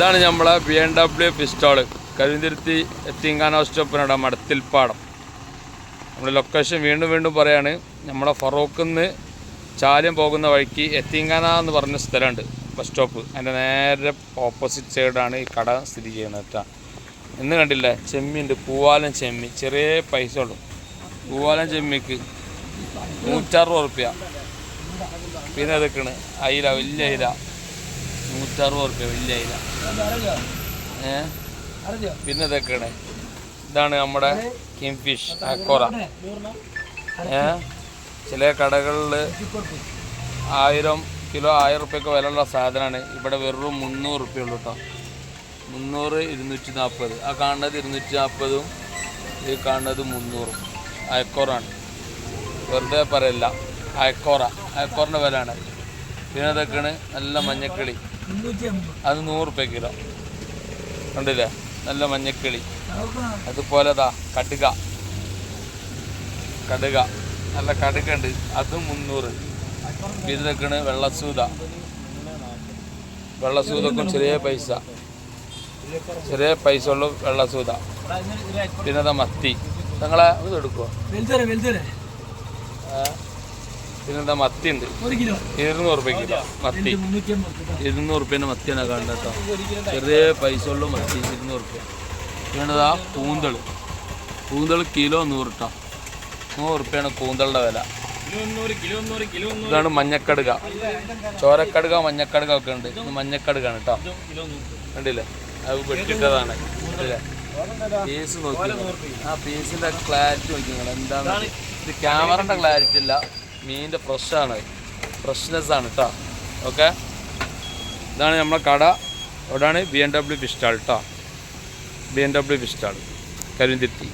ഇതാണ് നമ്മളെ B M W pistol Karinthiruthi എത്തിങ്കാന സ്റ്റോപ്പിനോട് മടത്തിൽപ്പാടം നമ്മുടെ ലൊക്കേഷൻ വീണ്ടും വീണ്ടും പറയാണ് നമ്മളെ ഫറോക്കിന്ന് ചാലിയം പോകുന്ന വഴിക്ക് എത്തിങ്കാന എന്ന് പറഞ്ഞ സ്ഥലമുണ്ട്. ബസ് സ്റ്റോപ്പ് അതിന്റെ നേരെ ഓപ്പോസിറ്റ് സൈഡാണ് ഈ കട സ്ഥിതി ചെയ്യുന്നത് കേട്ടോ കണ്ടില്ല? ചെമ്മിയുണ്ട് പൂവാലൻ ചെമ്മി. ചെറിയ പൈസ ഉള്ളൂ. പൂവാലം ചെമ്മിക്ക് നൂറ്ററുപത് റുപ്യ. പിന്നെ എടുക്കണ് അയില വലിയ അയില. നൂറ്ററുപത് റുപ്യ വലിയ അയില ഏ? പിന്നെ ഇതൊക്കെയാണ്. ഇതാണ് നമ്മുടെ കിംഫിഷ് ഫിഷ് അക്കോറ. ഏ? ചില കടകളിൽ ആയിരം കിലോ ആയിരം റുപ്യൊക്കെ വിലയുള്ള സാധനമാണ് ഇവിടെ വെറും മുന്നൂറ് റുപ്യ ഉള്ളൂ കേട്ടോ മുന്നൂറ് ഇരുന്നൂറ്റി നാൽപ്പത് ആ കാണുന്നത് ഇരുന്നൂറ്റി നാൽപ്പതും ഈ കാണുന്നത് മുന്നൂറും. അയക്കോറാണ്. വെറുതെ പറയല്ല. അയക്കോറ. അയക്കോറിന്റെ വിലയാണ്. പിന്നെ അതൊക്കെയാണ് നല്ല മഞ്ഞക്കിളി. അത് നൂറ് റുപ്യ കിലോ. കണ്ടില്ലേ? നല്ല മഞ്ഞക്കിളി. അതുപോലെതാ കടുക. കടുക. നല്ല കടുക ഉണ്ട് അതും മുന്നൂറ്. ഇതൊക്കെയാണ് വെള്ളസൂത. വെള്ളസൂതക്കും ചെറിയ പൈസ. ചെറിയ പൈസ ഉള്ളു വെള്ളസൂത. പിന്നെ മത്തി. നിങ്ങളെ ഇത് എടുക്കുമോ പിന്നെന്താ മത്തി ഉണ്ട്? ഇരുന്നൂറ് റുപ്യ കിലോ. മത്തി. ഇരുന്നൂറ് റുപ്യേന്റെ മത്തിയാണ് കാണുന്നത് ചെറിയ പൈസ ഉള്ളു മത്തി ഇരുന്നൂറ് റുപ്യ പിന്നെന്താ കൂന്തൾ കൂന്തൾ കിലോ നൂറ് കേട്ടോ നൂറ് റുപ്യാണ് കൂന്തളുടെ വില. ഇതാണ് മഞ്ഞക്കടുക. ചോരക്കടുക മഞ്ഞക്കടുക ഒക്കെ ഉണ്ട്. ഇത് മഞ്ഞക്കടുകാണ് കേട്ടോ കണ്ടില്ലേ? അത് വെട്ടിട്ടതാണ്. പീസ് നോക്കി ആ പീസിന്റെ ക്ലാരിറ്റി നോക്കി നിങ്ങൾ എന്താണ് ഇത് ക്യാമറന്റെ ക്ലാരിറ്റി ഇല്ല. മീനിന്റെ ഫ്രഷാണ്. ഫ്രഷ്നെസ്സാണ് കേട്ടോ ഓക്കെ? ഇതാണ് നമ്മളെ കട. അവിടെയാണ് ബി എൻ ഡബ്ല്യു ഫിസ്റ്റാൾ കേട്ടോ B N W pistol Karinthiruthi